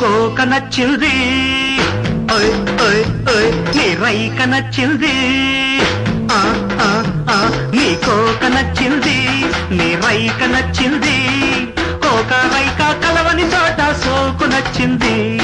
కోక నచ్చింది. నీ రైక నచ్చింది. నీ కోక నచ్చింది నీ రైక నచ్చింది. కోక రైక కలవని చోట సోకు నచ్చింది.